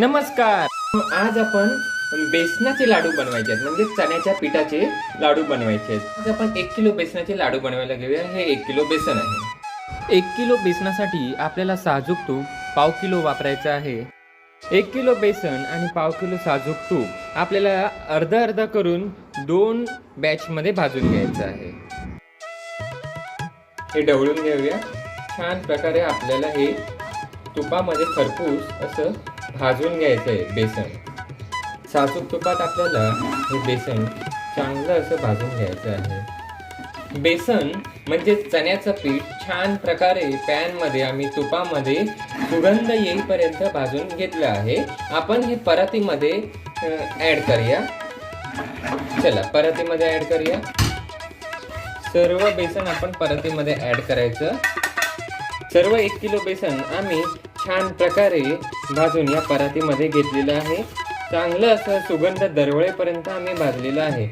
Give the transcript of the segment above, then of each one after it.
नमस्कार. आज आपण बेसनाचे लाडू बनवायचे आहेत. म्हणजे चण्याच्या पिठाचे लाडू बनवायचे आहेत. आज आपण एक किलो बेसनाचे लाडू बनवायला घेऊया. हे एक किलो बेसन आहे. एक किलो बेसनासाठी आपल्याला साजूक तूप पाव किलो वापरायचं आहे. एक किलो बेसन आणि पाव किलो साजूक तूप आपल्याला अर्धा अर्धा करून दोन बॅचमध्ये भाजून घ्यायचं आहे. हे ढवळून घेऊया. छान प्रकारे आपल्याला हे तुपामध्ये खरपूस असं भाजून घ्यायचं आहे बेसन. साजूक तुपात आपल्याला हे बेसन चांगलं असं भाजून घ्यायचं आहे. बेसन म्हणजे चण्याचं पीठ छान प्रकारे पॅनमध्ये आम्ही तुपामध्ये सुगंध येईपर्यंत भाजून घेतलं आहे. आपण हे परातीमध्ये ॲड करूया. चला परातीमध्ये ॲड करूया. सर्व बेसन आपण परातीमध्ये ॲड करायचं. सर्व एक किलो बेसन आम्ही छान प्रकारे भाजून या परातीमध्ये घेतलेलं आहे. चांगलं असं सुगंध दरवळेपर्यंत आम्ही भाजलेलं आहे.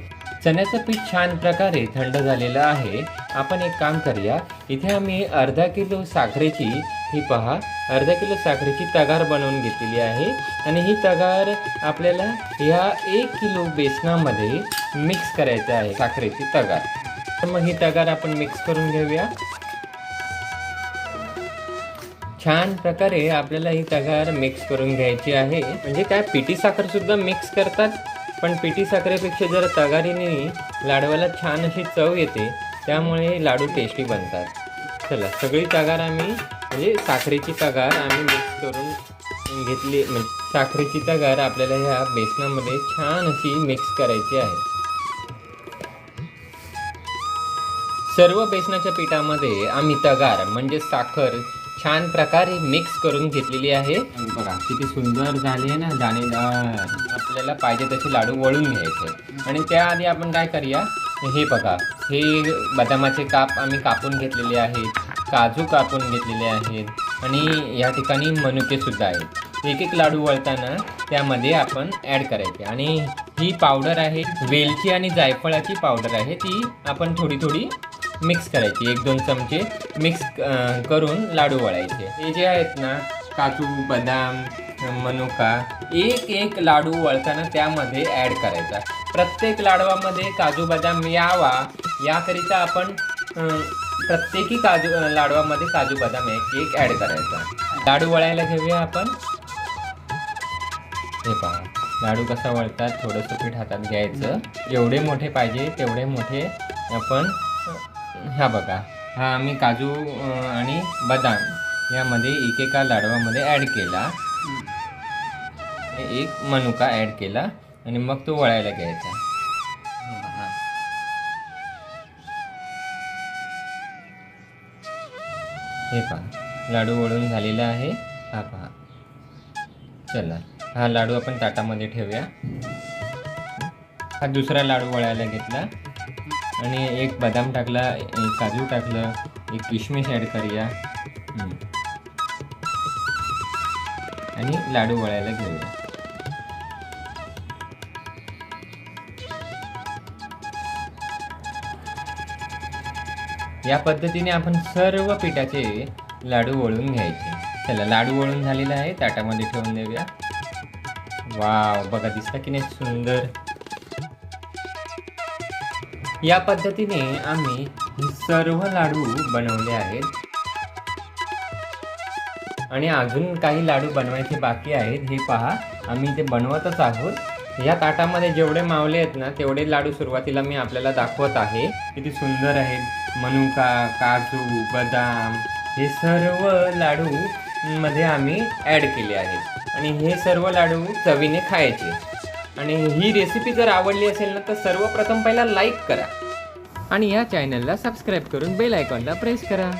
चण्याचं पीठ छान प्रकारे थंड झालेलं आहे. आपण एक काम करूया. इथे आम्ही अर्धा किलो साखरेची ही पहा अर्धा किलो साखरेची तगार बनवून घेतलेली आहे. आणि ही तगार आपल्याला या एक किलो बेसनामध्ये मिक्स करायचं आहे साखरेची तगार. तर मग ही तगार आपण मिक्स करून घेऊया. छान प्रकारे आपल्याला ही तगार मिक्स करून घ्यायची आहे. म्हणजे काय पिठी साखरसुद्धा मिक्स करतात पण पिठी साखरेपेक्षा जर तगारीने लाडवाला छान अशी चव येते त्यामुळे लाडू टेस्टी बनतात. चला सगळी तगार आम्ही म्हणजे साखरेची तगार आम्ही मिक्स करून घेतली म्हणजे साखरेची तगार आपल्याला ह्या बेसनामध्ये छान अशी मिक्स करायची आहे. सर्व बेसनाच्या पिठामध्ये आम्ही तगार म्हणजे साखर छान प्रकारे मिक्स करून घेतलेली आहे. बघा किती सुंदर झाली आहे ना दाणेदार आपल्याला पाहिजे तसे लाडू वळून घ्यायचे. आणि त्याआधी आपण काय करूया? हे बघा हे बदामाचे काप आम्ही कापून घेतलेले आहेत काजू कापून घेतलेले आहेत आणि या ठिकाणी मनुकेसुद्धा आहेत. एक एक लाडू वळताना त्यामध्ये आपण ॲड करायचे. आणि ही पावडर आहे वेलची आणि जायफळाची पावडर आहे ती आपण थोडी थोडी मिक्स करायची एक दोन चमचे मिक्स करून लाडू वळायचे. हे जे आहेत ना काजू बदाम मनुका एक एक लाडू वळताना त्यामध्ये ॲड करायचा. प्रत्येक लाडवामध्ये काजू बदाम यावा याकरिता आपण प्रत्येकी काजू लाडवामध्ये काजू बदाम एक एक ॲड करायचा. लाडू वळायला घेऊया आपण. हे पहा लाडू कसा वळतात थोडंसं पीठ हातात घ्यायचं. जेवढे मोठे पाहिजे तेवढे मोठे आपण ह्या बघा. हा आम्ही काजू आणि बदाम यामध्ये एकेका लाडवामध्ये ॲड केला. एक मनुका ॲड केला आणि मग तो वळायला घ्यायचा. हे पहा. लाडू वळून झालेला आहे. हा पहा. चला. हा लाडू आपण ताटामध्ये ठेवूया. हा दुसरा लाडू वळायला घेतला. आणि एक बदाम टाकला एक काजू टाकलं एक किशमिश ॲड करूया. आणि लाडू वळायला घेऊया. या पद्धतीने आपण सर्व पिठाचे लाडू वळून घ्यायचे. चला लाडू वळून झालेला आहे ताटामध्ये ठेवून देऊया. वाव बघा दिसतं की नाही सुंदर. या पद्धतीने आम्ही सर्व लाडू बनवले आहेत. आणि अजून काही लाडू बनवायचे बाकी आहेत हे पहा. आम्ही ते बनवतच आहोत. या ताटामध्ये जेवढे मावले आहेत ना तेवढे लाडू सुरुवातीला मी आपल्याला दाखवत आहे. किती सुंदर आहेत. मनुका काजू बदाम हे सर्व लाडू मध्ये आम्ही ॲड केले आहेत. आणि हे सर्व लाडू चवीने खायचे. आणि ही रेसिपी जर आवडली असेल ना तर सर्वप्रथम पहिला लाईक करा. आणि या चॅनलला सबस्क्राईब करून बेल आयकॉनला प्रेस करा.